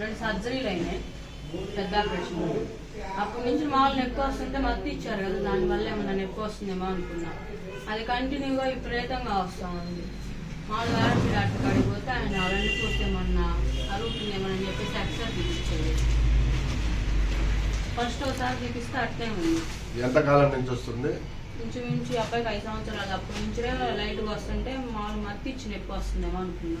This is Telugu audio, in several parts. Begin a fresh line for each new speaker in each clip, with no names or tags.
రెండు సర్జరీలు అయినాయి. పెద్ద ఆపరేషన్ అప్పటి నుంచి మామూలు నొప్పి వస్తుంటే మత్తు ఇచ్చారు కదా దానివల్ల ఏమన్నా నొప్పి వస్తుందేమో అనుకున్నా. అది కంటిన్యూగా విపరీతంగా వస్తూ ఉంది. మామూలుగా ఆర్ఎంపీ డాక్టర్ కాడికి పోతే ఆయన అవన్నీ చూస్తేమన్నా అరుగుతుందేమని చెప్పేసి ఎక్స్రే తీపించేది ఫస్ట్ ఒకసారి తీపిస్తే అట్టే ఉంది.
ఎంతకాలం నుంచి వస్తుంది?
ఇంచుమించు అబ్బాయికి ఐదు సంవత్సరాలు అప్పటి నుంచే లైట్గా వస్తుంటే మామూలు మత్తి ఇచ్చి నొప్పి వస్తుందేమో అనుకున్నా.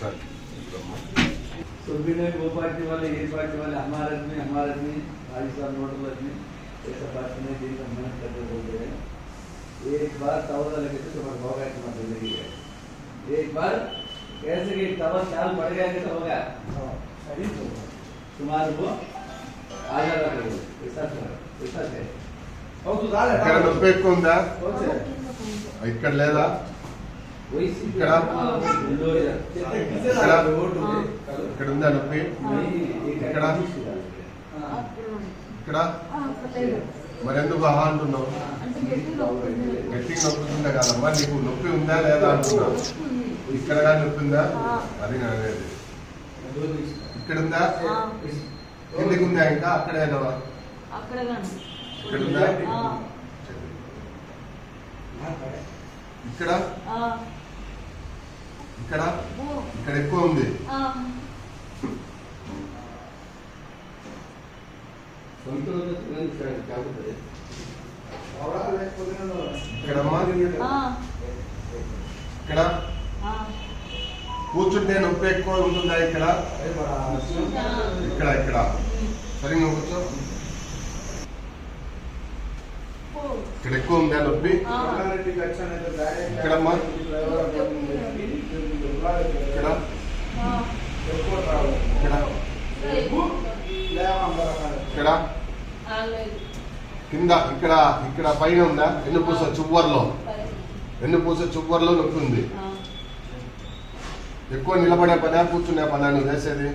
सर सुरभिनय तो वो पार्टी वाले ये पार्टी वाले हमारे आदमी हमारे आदमी भाई साहब नोटल आदमी ऐसा बात नहीं दिन हम मेहनत करके बोलते हैं। एक बार तावला लगे थे तो मैं भोगा की मत ज़िंदगी है। एक बार कैसे कि तवा चाल पड़ गया कैसे होगा सही तो तुम्हारे वो ಆಧಾರ
ರಿಸರ್ಚ್ ಹೌದು ಬೇಕು ಅಂದ
ಐದು ಕಡೆ
ఇక్కడ ఇక్కడ ఉంది. నొప్పి? ఇక్కడ? ఇక్కడ? మరెందుకు ఆహా అంటున్నావు? గట్టిగా నొప్పుతుందా కాదమ్మా నీకు నొప్పి ఉందా లేదా అంటున్నావు ఇక్కడ కానీ నొప్పి ఉందా? అది అనేది ఇక్కడ ఉందా? ఎందుకు ఉందా ఇంకా?
అక్కడేనావా
ఇక్కడ ఉందా? ఇక్కడ? ఇక్కడ? ఇక్కడ ఎక్కువ ఉంది. ఇక్కడ కూర్చుంటే నొప్పి ఎక్కువ ఉంటుందా ఇక్కడ? ఇక్కడ ఇక్కడ. సరిగ్గా కూర్చో. ఇక్కడ ఎక్కువ ఉందా నొప్పి? ఇక్కడ ఇక్కడ. ఇక్కడ. కింద ఇక్కడ ఇక్కడ పైన ఉందా? వెన్నుపూస చువ్వర్లో. వెన్నుపూస చువ్వర్లో నొప్పి ఉంది. ఎక్కువ నిలబడే పనా? కూర్చునే పనా? నువ్వు చేసేది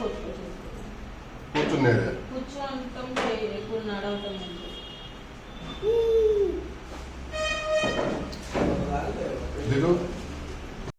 కొట్టుకోవచ్చు
కూర్చునేది. దిగు.